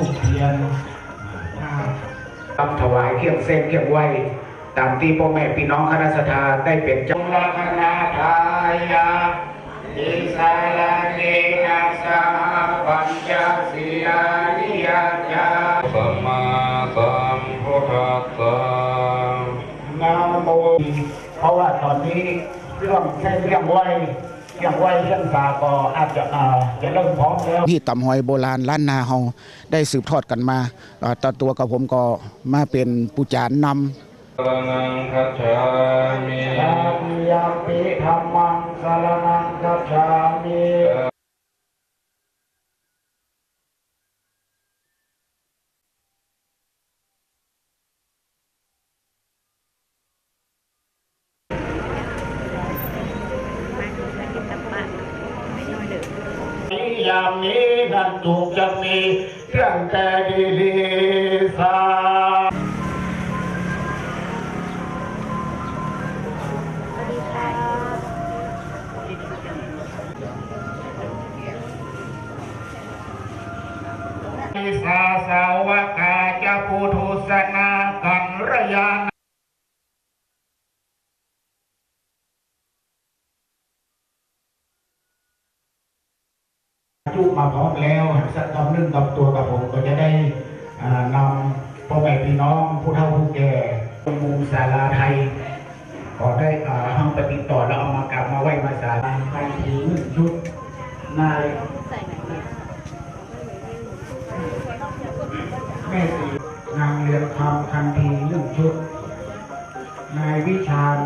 ถูกเทียนรับถวายเครื่องเส้นเครื่องไหวตามที่พ่อแม่พี่น้องคณะสัตยาได้เป็นเจ้าลัคนาทายาอิสาลาเนนะสหปัญจสียานิยาจาสัมมาสัมพุทธัสสะนะโมเพราะว่าตอนนี้เรื่องแค่เรื่องไหว ยังไว้เรื่องสาก็อาจจะจะเริ่มพร้อมแล้วที่ตำหอยโบราณล้านนาเฮาได้สืบทอดกันมาต่อตัวกับผมก็มาเป็นปูจานนำสรนังคัจฉามิยามิยาปิธรรมังสรนังคัจฉามิ ยามนี้นั่นถูกจะมีเรื่อ อายุมาพร้อมแล้วสักคำนึงกับตัวกับผมก็จะได้นำพ่อแม่พี่น้องผู้เฒ่าผู้แก่มูลศาลาไทย ก็ได้ห้องปฏิต่อแล้วเอามากลับมาไว้มาศาลาไปถือชุดนายแม่สีนางเรียนคำคันทีเรื่องชุด นายวิชาญ